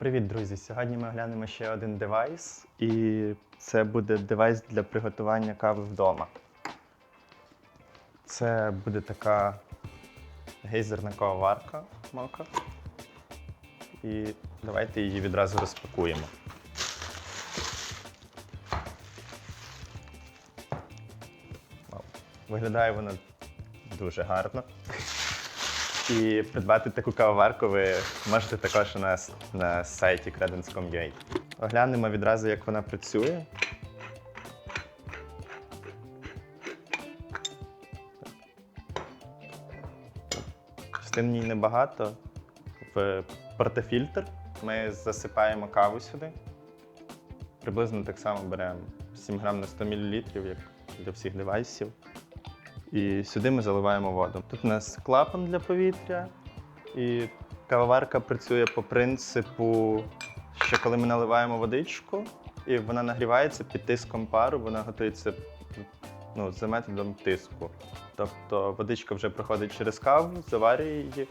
Привіт, друзі! Сьогодні ми оглянемо ще один девайс, і це буде девайс для приготування кави вдома. Це буде така гейзерна кавоварка мока. І давайте її відразу розпакуємо. Виглядає вона дуже гарно. І придбати таку кавоварку ви можете також у нас на сайті credence.com.ua. Оглянемо відразу, як вона працює. Частин в ній небагато. В портофільтр ми засипаємо каву сюди. Приблизно так само беремо 7 грам на 100 мл, як для всіх девайсів. І сюди ми заливаємо воду. Тут у нас клапан для повітря, і кавоварка працює по принципу, що коли ми наливаємо водичку, і вона нагрівається під тиском пару, вона готується ну, за методом тиску. Тобто водичка вже проходить через каву, заварює її,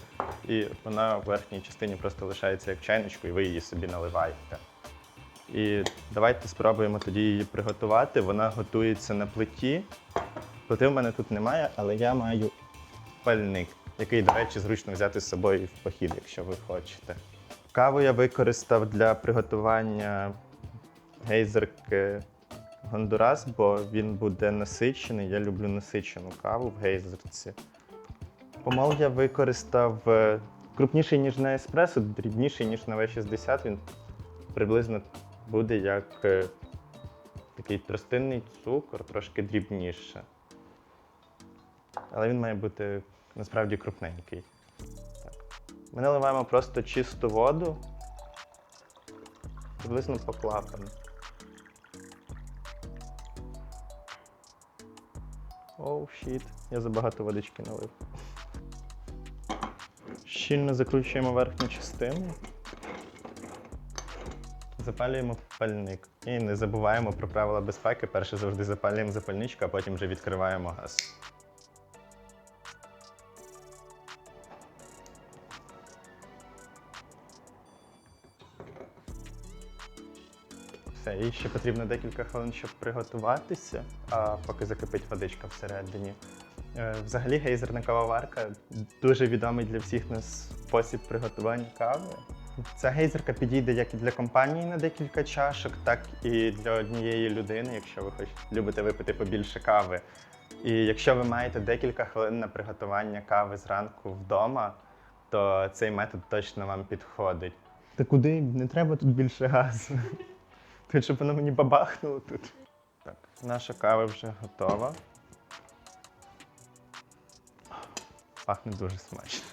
і вона в верхній частині просто лишається як чайничку, і ви її собі наливаєте. І давайте спробуємо тоді її приготувати. Вона готується на плиті. Плити в мене тут немає, але я маю пальник, який, до речі, зручно взяти з собою в похід, якщо ви хочете. Каву я використав для приготування гейзерки Гондурас, бо він буде насичений. Я люблю насичену каву в гейзерці. Помол я використав е, крупніший, ніж на еспресо, дрібніший, ніж на V60. Він приблизно буде як е, такий тростинний цукор, трошки дрібніше. Але він має бути насправді крупненький. Так. Ми наливаємо просто чисту воду, приблизно по клапану. Оу, щіт, я забагато водички налив. Щільно закручуємо верхню частину. Запалюємо пальник. І не забуваємо про правила безпеки. Перше завжди запалюємо запальничку, а потім вже відкриваємо газ. Все, їй ще потрібно декілька хвилин, щоб приготуватися, а поки закипить водичка всередині. Е, Взагалі гейзерна кавоварка дуже відомий для всіх нас спосіб приготування кави. Ця гейзерка підійде як і для компанії на декілька чашок, так і для однієї людини, якщо ви хоч любите випити побільше кави. І якщо ви маєте декілька хвилин на приготування кави зранку вдома, то цей метод точно вам підходить. Та куди? Не треба тут більше газу. Тут, щоб воно мені бабахнуло тут. Так, наша кава вже готова. Пахне дуже смачно.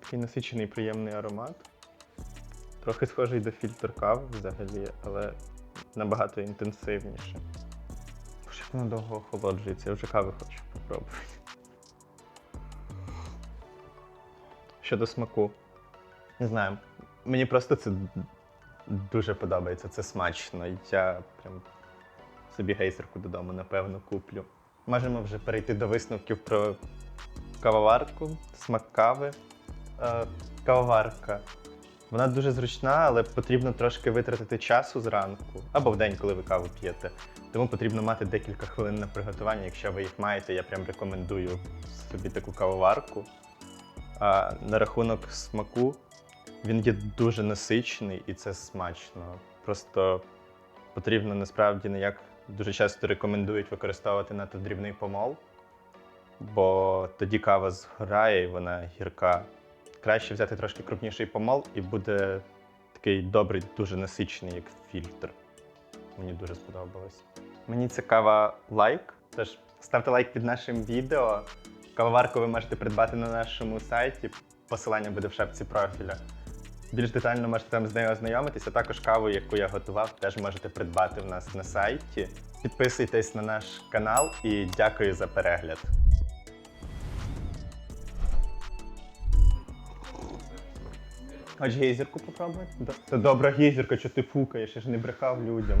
Такий насичений приємний аромат. Трохи схожий до фільтр кави взагалі, але набагато інтенсивніше. Боже, як воно довго охолоджується, я вже кави хочу попробувати. Щодо смаку. Не знаю, мені просто це дуже подобається, це смачно. Я прям собі гейсерку додому, напевно, куплю. Можемо вже перейти до висновків про кавоварку, смак кави. Е, кавоварка. Вона дуже зручна, але потрібно трошки витратити часу зранку або в день, коли ви каву п'єте. Тому потрібно мати декілька хвилин на приготування. Якщо ви їх маєте, я прям рекомендую собі таку кавоварку. А на рахунок смаку, він є дуже насичений і це смачно. Просто потрібно насправді не як дуже часто рекомендують використовувати надто дрібний помол, бо тоді кава згорає і вона гірка. Краще взяти трошки крупніший помол і буде такий добрий, дуже насичений, як фільтр. Мені дуже сподобалось. Мені ця кава лайк. Тож ставте лайк під нашим відео. Кавоварку ви можете придбати на нашому сайті. Посилання буде в шапці профіля. Більш детально можете там з нею ознайомитися. Також каву, яку я готував, теж можете придбати в нас на сайті. Підписуйтесь на наш канал і дякую за перегляд. Хоч гейзерку попробувати? Це добра гейзерка, що ти фукаєш, я ж не брехав людям.